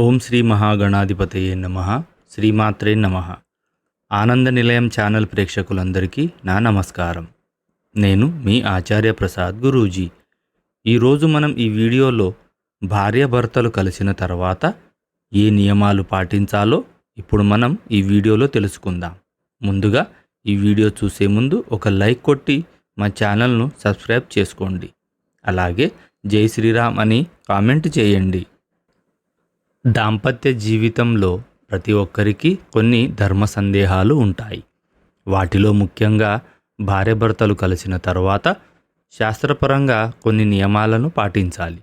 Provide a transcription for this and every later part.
ఓం శ్రీ మహాగణాధిపతయే నమ శ్రీమాత్రే నమ. ఆనంద నిలయం ఛానల్ ప్రేక్షకులందరికీ నా నమస్కారం. నేను మీ ఆచార్య ప్రసాద్ గురూజీ. ఈరోజు మనం ఈ వీడియోలో భార్యాభర్తలు కలిసిన తర్వాత ఏ నియమాలు పాటించాలో ఇప్పుడు మనం ఈ వీడియోలో తెలుసుకుందాం. ముందుగా ఈ వీడియో చూసే ముందు ఒక లైక్ కొట్టి మా ఛానల్ను సబ్స్క్రైబ్ చేసుకోండి. అలాగే జై శ్రీరామ్ అని కామెంట్ చేయండి. దాంపత్య జీవితంలో ప్రతి ఒక్కరికి కొన్ని ధర్మ సందేహాలు ఉంటాయి. వాటిలో ముఖ్యంగా భార్యాభర్తలు కలిసిన తర్వాత శాస్త్రపరంగా కొన్ని నియమాలను పాటించాలి.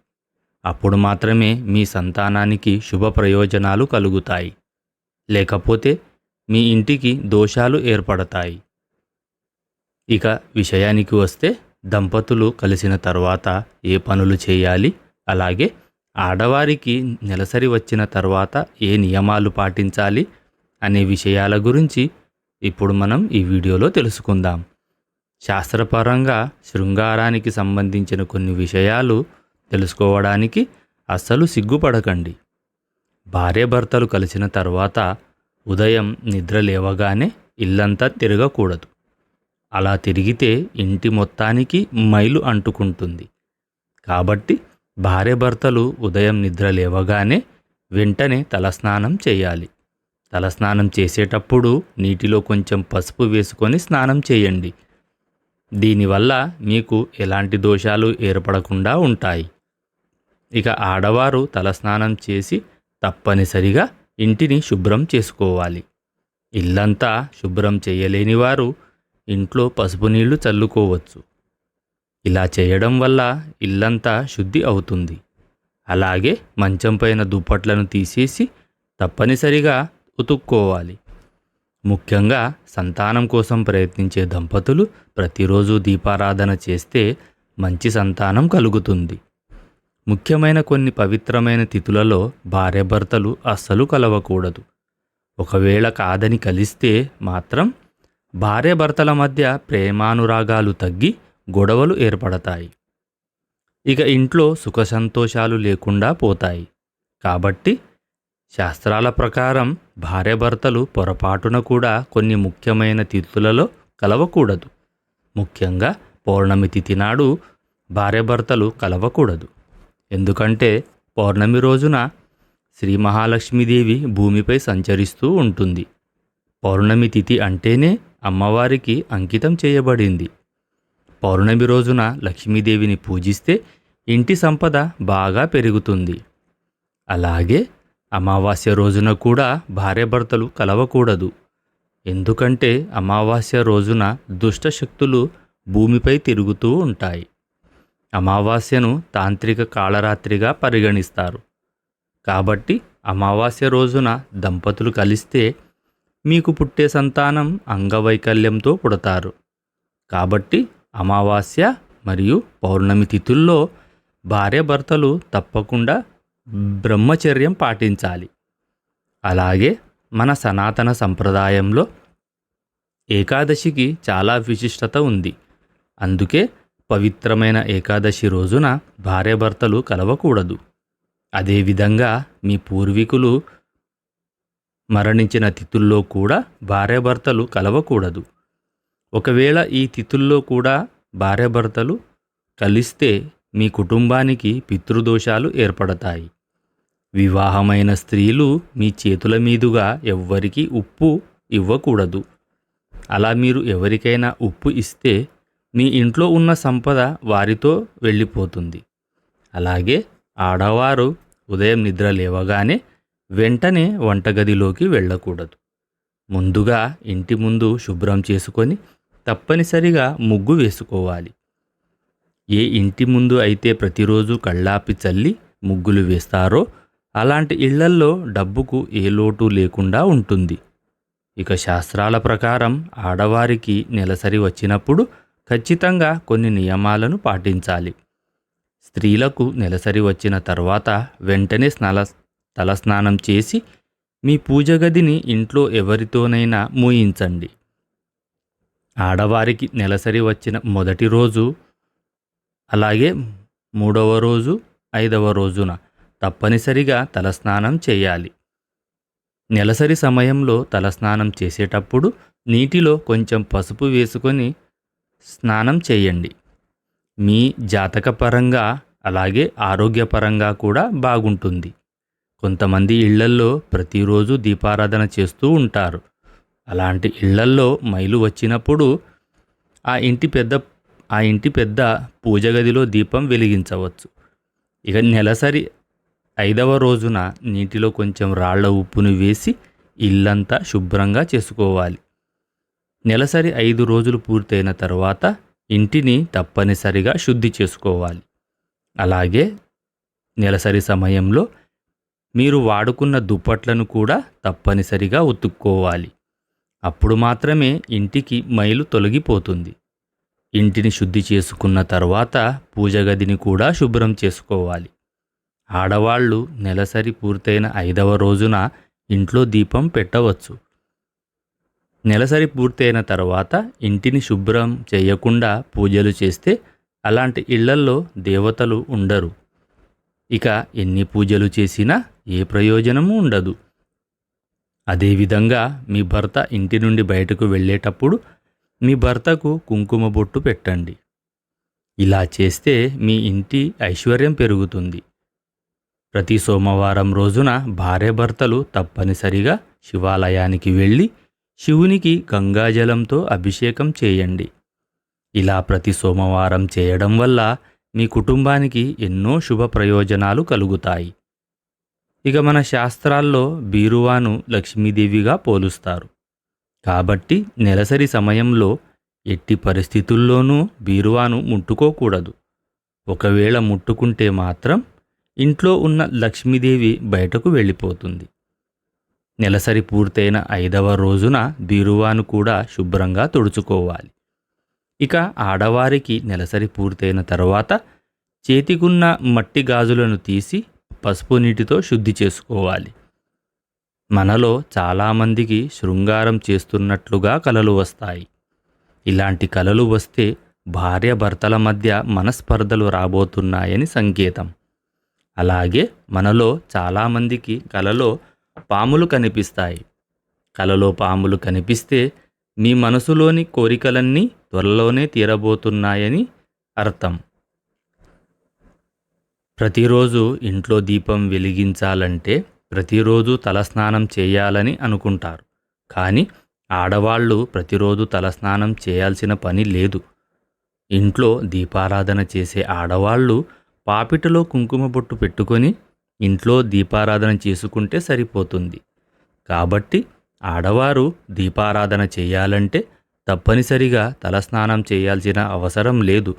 అప్పుడు మాత్రమే మీ సంతానానికి శుభ ప్రయోజనాలు కలుగుతాయి. లేకపోతే మీ ఇంటికి దోషాలు ఏర్పడతాయి. ఇక విషయానికి వస్తే దంపతులు కలిసిన తర్వాత ఏ పనులు చేయాలి? అలాగే ఆడవారికి నెలసరి వచ్చిన తర్వాత ఏ నియమాలు పాటించాలి అనే విషయాల గురించి ఇప్పుడు మనం ఈ వీడియోలో తెలుసుకుందాం. శాస్త్రపరంగా శృంగారానికి సంబంధించిన కొన్ని విషయాలు తెలుసుకోవడానికి అస్సలు సిగ్గుపడకండి. భార్యాభర్తలు కలిసిన తర్వాత ఉదయం నిద్ర లేవగానే ఇల్లంతా తిరగకూడదు. అలా తిరిగితే ఇంటి మొత్తానికి మైలు అంటుకుంటుంది. కాబట్టి భార్యభర్తలు ఉదయం నిద్ర లేవగానే వెంటనే తలస్నానం చేయాలి. తలస్నానం చేసేటప్పుడు నీటిలో కొంచెం పసుపు వేసుకొని స్నానం చేయండి. దీనివల్ల మీకు ఎలాంటి దోషాలు ఏర్పడకుండా ఉంటాయి. ఇక ఆడవారు తలస్నానం చేసి తప్పనిసరిగా ఇంటిని శుభ్రం చేసుకోవాలి. ఇల్లంతా శుభ్రం చేయలేని వారు ఇంట్లో పసుపు నీళ్ళు చల్లుకోవచ్చు. ఇలా చేయడం వల్ల ఇల్లంతా శుద్ధి అవుతుంది. అలాగే మంచం పైన దుప్పట్లను తీసేసి తప్పనిసరిగా ఉతుక్కోవాలి. ముఖ్యంగా సంతానం కోసం ప్రయత్నించే దంపతులు ప్రతిరోజు దీపారాధన చేస్తే మంచి సంతానం కలుగుతుంది. ముఖ్యమైన కొన్ని పవిత్రమైన తిథులలో భార్యాభర్తలు అస్సలు కలవకూడదు. ఒకవేళ కాదని కలిస్తే మాత్రం భార్యాభర్తల మధ్య ప్రేమానురాగాలు తగ్గి గొడవలు ఏర్పడతాయి. ఇక ఇంట్లో సుఖ సంతోషాలు లేకుండా పోతాయి. కాబట్టి శాస్త్రాల ప్రకారం భార్యాభర్తలు పొరపాటున కూడా కొన్ని ముఖ్యమైన తిథులలో కలవకూడదు. ముఖ్యంగా పౌర్ణమి తిథి నాడు భార్యాభర్తలు కలవకూడదు. ఎందుకంటే పౌర్ణమి రోజున శ్రీ మహాలక్ష్మీదేవి భూమిపై సంచరిస్తూ ఉంటుంది. పౌర్ణమి తిథి అంటేనే అమ్మవారికి అంకితం చేయబడింది. పౌర్ణమి రోజున లక్ష్మీదేవిని పూజిస్తే ఇంటి సంపద బాగా పెరుగుతుంది. అలాగే అమావాస్య రోజున కూడా భార్యాభర్తలు కలవకూడదు. ఎందుకంటే అమావాస్య రోజున దుష్ట శక్తులు భూమిపై తిరుగుతూ ఉంటాయి. అమావాస్యను తాంత్రిక కాళరాత్రిగా పరిగణిస్తారు. కాబట్టి అమావాస్య రోజున దంపతులు కలిస్తే మీకు పుట్టే సంతానం అంగవైకల్యంతో పుడతారు. కాబట్టి అమావాస్య మరియు పౌర్ణమి తిథుల్లో భార్యాభర్తలు తప్పకుండా బ్రహ్మచర్యం పాటించాలి. అలాగే మన సనాతన సంప్రదాయంలో ఏకాదశికి చాలా విశిష్టత ఉంది. అందుకే పవిత్రమైన ఏకాదశి రోజున భార్యాభర్తలు కలవకూడదు. అదేవిధంగా మీ పూర్వీకులు మరణించిన తిథుల్లో కూడా భార్యాభర్తలు కలవకూడదు. ఒకవేళ ఈ తిథుల్లో కూడా భార్యాభర్తలు కలిస్తే మీ కుటుంబానికి పితృదోషాలు ఏర్పడతాయి. వివాహమైన స్త్రీలు మీ చేతుల మీదుగా ఎవ్వరికీ ఉప్పు ఇవ్వకూడదు. అలా మీరు ఎవరికైనా ఉప్పు ఇస్తే మీ ఇంట్లో ఉన్న సంపద వారితో వెళ్ళిపోతుంది. అలాగే ఆడవారు ఉదయం నిద్ర లేవగానే వెంటనే వంటగదిలోకి వెళ్ళకూడదు. ముందుగా ఇంటి ముందు శుభ్రం చేసుకొని తప్పనిసరిగా ముగ్గు వేసుకోవాలి. ఏ ఇంటి ముందు అయితే ప్రతిరోజు కళ్ళాపి చల్లి ముగ్గులు వేస్తారో అలాంటి ఇళ్ళల్లో డబ్బుకు ఏ లోటు లేకుండా ఉంటుంది. ఇక శాస్త్రాల ప్రకారం ఆడవారికి నెలసరి వచ్చినప్పుడు ఖచ్చితంగా కొన్ని నియమాలను పాటించాలి. స్త్రీలకు నెలసరి వచ్చిన తర్వాత వెంటనే స్నాల తలస్నానం చేసి మీ పూజ గదిని ఇంట్లో ఎవరితోనైనా మూయించండి. ఆడవారికి నెలసరి వచ్చిన మొదటి రోజు అలాగే మూడవ రోజు ఐదవ రోజున తప్పనిసరిగా తలస్నానం చేయాలి. నెలసరి సమయంలో తలస్నానం చేసేటప్పుడు నీటిలో కొంచెం పసుపు వేసుకొని స్నానం చేయండి. మీ జాతకపరంగా అలాగే ఆరోగ్యపరంగా కూడా బాగుంటుంది. కొంతమంది ఇళ్ళల్లో ప్రతిరోజు దీపారాధన చేస్తూ ఉంటారు. అలాంటి ఇళ్ళల్లో మైలు వచ్చినప్పుడు ఆ ఇంటి పెద్ద ఆ ఇంటి పెద్ద పూజ గదిలో దీపం వెలిగించవచ్చు. ఇక నెలసరి ఐదవ రోజున నీటిలో కొంచెం రాళ్ళ ఉప్పును వేసి ఇల్లంతా శుభ్రంగా చేసుకోవాలి. నెలసరి ఐదు రోజులు పూర్తయిన తర్వాత ఇంటిని తప్పనిసరిగా శుద్ధి చేసుకోవాలి. అలాగే నెలసరి సమయంలో మీరు వాడుకున్న దుప్పట్లను కూడా తప్పనిసరిగా ఉతుక్కోవాలి. అప్పుడు మాత్రమే ఇంటికి మైలు తొలగిపోతుంది. ఇంటిని శుద్ధి చేసుకున్న తర్వాత పూజ గదిని కూడా శుభ్రం చేసుకోవాలి. ఆడవాళ్ళు నెలసరి పూర్తయిన ఐదవ రోజున ఇంట్లో దీపం పెట్టవచ్చు. నెలసరి పూర్తయిన తర్వాత ఇంటిని శుభ్రం చేయకుండా పూజలు చేస్తే అలాంటి ఇళ్ళల్లో దేవతలు ఉండరు. ఇక ఎన్ని పూజలు చేసినా ఏ ప్రయోజనము ఉండదు. అదేవిధంగా మీ భర్త ఇంటి నుండి బయటకు వెళ్ళేటప్పుడు మీ భర్తకు కుంకుమ బొట్టు పెట్టండి. ఇలా చేస్తే మీ ఇంటి ఐశ్వర్యం పెరుగుతుంది. ప్రతి సోమవారం రోజున భార్యాభర్తలు తప్పనిసరిగా శివాలయానికి వెళ్ళి శివునికి గంగాజలంతో అభిషేకం చేయండి. ఇలా ప్రతి సోమవారం చేయడం వల్ల మీ కుటుంబానికి ఎన్నో శుభ ప్రయోజనాలు కలుగుతాయి. ఇక మన శాస్త్రాల్లో బీరువాను లక్ష్మీదేవిగా పోలుస్తారు. కాబట్టి నెలసరి సమయంలో ఎట్టి పరిస్థితుల్లోనూ బీరువాను ముట్టుకోకూడదు. ఒకవేళ ముట్టుకుంటే మాత్రం ఇంట్లో ఉన్న లక్ష్మీదేవి బయటకు వెళ్ళిపోతుంది. నెలసరి పూర్తయిన ఐదవ రోజున బీరువాను కూడా శుభ్రంగా తుడుచుకోవాలి. ఇక ఆడవారికి నెలసరి పూర్తయిన తర్వాత చేతికున్న మట్టి గాజులను తీసి పసుపు నీటితో శుద్ధి చేసుకోవాలి. మనలో చాలామందికి శృంగారం చేస్తున్నట్లుగా కలలు వస్తాయి. ఇలాంటి కలలు వస్తే భార్య భర్తల మధ్య మనస్పర్ధలు రాబోతున్నాయని సంకేతం. అలాగే మనలో చాలామందికి కలలో పాములు కనిపిస్తాయి. కలలో పాములు కనిపిస్తే మీ మనసులోని కోరికలన్నీ త్వరలోనే తీరబోతున్నాయని అర్థం. ప్రతిరోజు ఇంట్లో దీపం వెలిగించాలంటే ప్రతిరోజు తలస్నానం చేయాలని అనుకుంటారు. కానీ ఆడవాళ్ళు ప్రతిరోజు తలస్నానం చేయాల్సిన పని లేదు. ఇంట్లో దీపారాధన చేసే ఆడవాళ్ళు పాపిటలో కుంకుమ బొట్టు పెట్టుకొని ఇంట్లో దీపారాధన చేసుకుంటే సరిపోతుంది. కాబట్టి ఆడవారు దీపారాధన చేయాలంటే తప్పనిసరిగా తలస్నానం చేయాల్సిన అవసరం లేదు.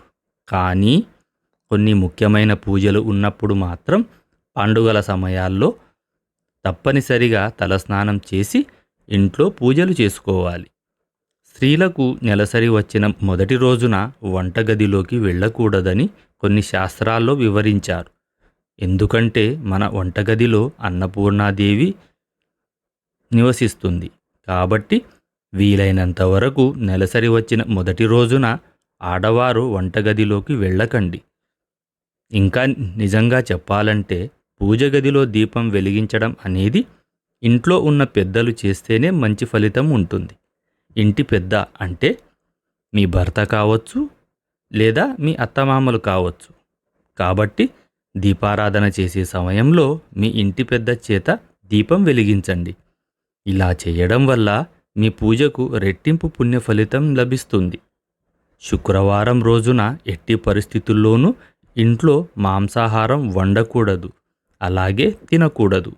కానీ కొన్ని ముఖ్యమైన పూజలు ఉన్నప్పుడు మాత్రం పండుగల సమయాల్లో తప్పనిసరిగా తలస్నానం చేసి ఇంట్లో పూజలు చేసుకోవాలి. స్త్రీలకు నెలసరి వచ్చిన మొదటి రోజున వంటగదిలోకి వెళ్ళకూడదని కొన్ని శాస్త్రాల్లో వివరించారు. ఎందుకంటే మన వంటగదిలో అన్నపూర్ణాదేవి నివసిస్తుంది. కాబట్టి వీలైనంత వరకు నెలసరి వచ్చిన మొదటి రోజున ఆడవారు వంటగదిలోకి వెళ్ళకండి. ఇంకా నిజంగా చెప్పాలంటే పూజ గదిలో దీపం వెలిగించడం అనేది ఇంట్లో ఉన్న పెద్దలు చేస్తేనే మంచి ఫలితం ఉంటుంది. ఇంటి పెద్ద అంటే మీ భర్త కావచ్చు లేదా మీ అత్తమామలు కావచ్చు. కాబట్టి దీపారాధన చేసే సమయంలో మీ ఇంటి పెద్ద చేత దీపం వెలిగించండి. ఇలా చేయడం వల్ల మీ పూజకు రెట్టింపు పుణ్య ఫలితం లభిస్తుంది. శుక్రవారం రోజున ఎట్టి పరిస్థితుల్లోనూ ఇంట్లో మాంసాహారం వండకూడదు అలాగే తినకూడదు.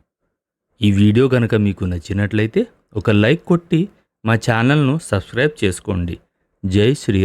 ఈ వీడియో కనుక మీకు నచ్చినట్లయితే ఒక లైక్ కొట్టి మా ఛానల్ను సబ్స్క్రైబ్ చేసుకోండి. జై శ్రీరామ్.